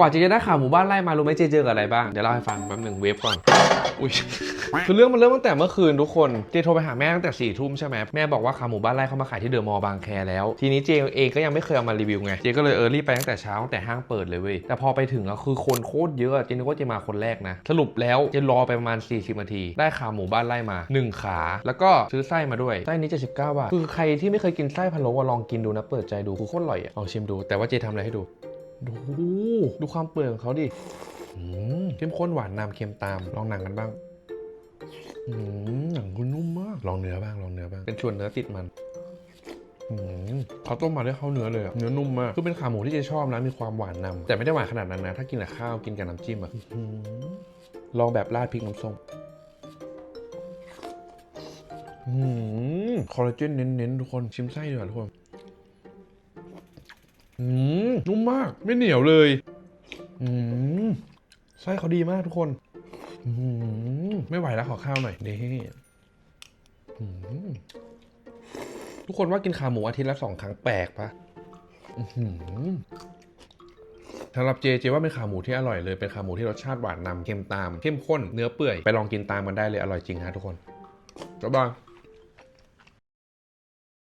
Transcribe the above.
กว่าเจจะได้ข่าวหมู่บ้านไล่มารู้ไหมเจเจอกับอะไรบ้าง เดี๋ยวเล่าให้ฟังแป๊บหนึ่งเวฟก่อน อุ้ยคือเรื่องมันเริ่มตั้งแต่เมื่อคืนทุกคนเจโทรไปหาแม่ตั้งแต่สี่ทุ่มใช่ไหมแม่บอกว่าขาหมูบ้านไร่เข้ามาขายที่เดอะมอลล์บางแคแล้ว ทีนี้เจเองก็ยังไม่เคยเอามารีวิวไงเจก็เลยเออรีบไปตั้งแต่เช้าตั้งแต่ห้างเปิดเลยเว้ยแต่พอไปถึงอะคือคนโคตรเยอะเจนึกว่าเจมาคนแรกนะ สรุปแล้วเจรอไปประมาณ 40นาที ได้ขาหมูบ้านไร่มา 1 ขา แล้วก็ซื้อไส้มาด้วยไส้นี้79บาทคือใครที่ไม่เคยกินไส้พะโล้อะลองกินดูนะเปิดใจดูคือโคตรอร่อยอะลองชิมดูแต่ว่าเจทำอะไรให้ดู ดูดูความเปื่อยของเขาดิอืมเข้มข้นหวานนำเค็มตาม ลองหนังกันบ้างอืมหนังคุณนุ่มมาก ลองเนื้อบ้าง ลองเนื้อบ้าง เป็นส่วนเนื้อติดมันอืมเขาต้มมาด้วยข้าวเนื้อเลยอะเนื้อนุ่มมาก คือเป็นขาหมูที่เจชอบนะ มีความหวานนำแต่ไม่ได้หวานขนาดนั้นนะ ถ้ากินกับข้าว กินกับน้ำจิ้มอะอื้อหือลองแบบราดพริกน้ำส้มอืมคอลลาเจนเน้นๆทุกคน ชิมไส้ดีกว่าทุกคน อืมนุ่มมากไม่เหนียวเลยอืมไส้เขาดีมากทุกคนอืมไม่ไหวแล้วขอข้าวหน่อยนี่อืมทุกคนว่ากินขาหมูอาทิตย์ละสองครั้งแปลกปะอื้อหือสำหรับเจเจว่าเป็นขาหมูที่อร่อยเลย เป็นขาหมูที่รสชาติหวานนำเค็มตามเข้มข้นเนื้อเปื่อยไปลองกินตามกันได้เลยอร่อยจริงฮะทุกคนบ๊ายบาย